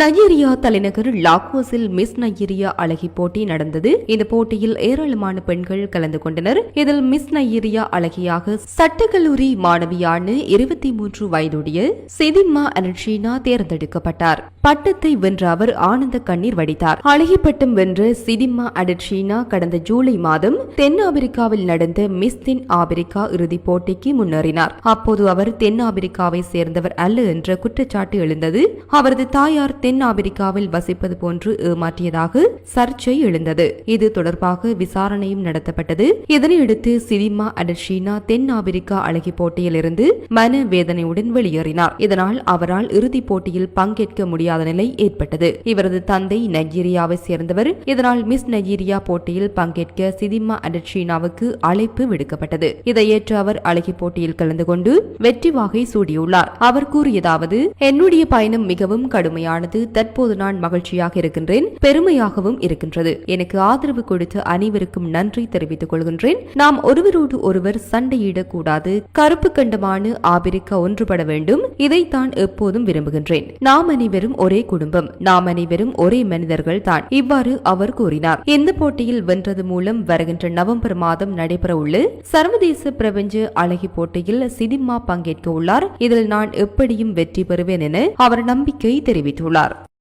Nigeria தலைநகர் லாகோஸில் miss Nigeria அழகி போட்டி நடந்தது. இந்த போட்டியில் ஏராளமான பெண்கள் கலந்து கொண்டனர். இதில் மிஸ் நைஜீரியா அழகியாக சட்டக்கல்லூரி மாணவியான இருபத்தி மூன்று வயதுடைய சிதிம்மா அனர்ஷீனா தேர்ந்தெடுக்கப்பட்டார். பட்டத்தை வென்ற அவர் ஆனந்த கண்ணீர் வடித்தார். அழகி பட்டம் வென்ற சிதிம்மா அடர்ஷீனா கடந்த ஜூலை மாதம் தென்னாப்பிரிக்காவில் நடந்த மிஸ் தென் ஆப்பிரிக்கா இறுதிப் போட்டிக்கு முன்னேறினார். அப்போது அவர் தென்னாப்பிரிக்காவை சேர்ந்தவர் அல்ல என்ற குற்றச்சாட்டு எழுந்தது. அவரது தாயார் தென் ஆப்பிரிக்காவில் வசிப்பது போன்று ஏமாற்றியதாக சர்ச்சை எழுந்தது. இது தொடர்பாக விசாரணையும் நடத்தப்பட்டது. இதனையடுத்து சிதிமா அடர்ஷீனா தென் ஆப்பிரிக்கா அழகி போட்டியிலிருந்து மன வேதனையுடன் வெளியேறினார். இதனால் அவரால் இறுதிப் போட்டியில் பங்கேற்க முடியாத நிலை ஏற்பட்டது. இவரது தந்தை நைஜீரியாவை சேர்ந்தவர். இதனால் மிஸ் நைஜீரியா போட்டியில் பங்கேற்க சிதிமா அடர்ஷீனாவுக்கு அழைப்பு விடுக்கப்பட்டது. இதை ஏற்று அவர் அழகி போட்டியில் கலந்து கொண்டு வெற்றி வாகை சூடியுள்ளார். அவர் கூறியதாவது என்னுடைய பயணம் மிகவும் கடுமையானது. தற்போது நான் மகிழ்ச்சியாக இருக்கின்றேன் பெருமையாகவும் இருக்கின்றது. எனக்கு ஆதரவு கொடுத்த அனைவருக்கும் நன்றி தெரிவித்துக் கொள்கின்றேன். நாம் ஒருவரோடு ஒருவர் சண்டையிடக்கூடாது கருப்பு கண்டமான ஆபிரிக்கா ஒன்றுபட வேண்டும். இதைத்தான் எப்போதும் விரும்புகின்றேன். நாம் அனைவரும் ஒரே குடும்பம் நாம் அனைவரும் ஒரே மனிதர்கள் தான். இவ்வாறு அவர் கூறினார். இந்த போட்டியில் வென்றது மூலம் வருகின்ற நவம்பர் மாதம் நடைபெறவுள்ள சர்வதேச பிரபஞ்ச அழகி போட்டியில் சினிமா பங்கேற்க உள்ளார். இதில் நான் எப்படியும் வெற்றி பெறுவேன் என அவர் நம்பிக்கை தெரிவித்துள்ளார். dar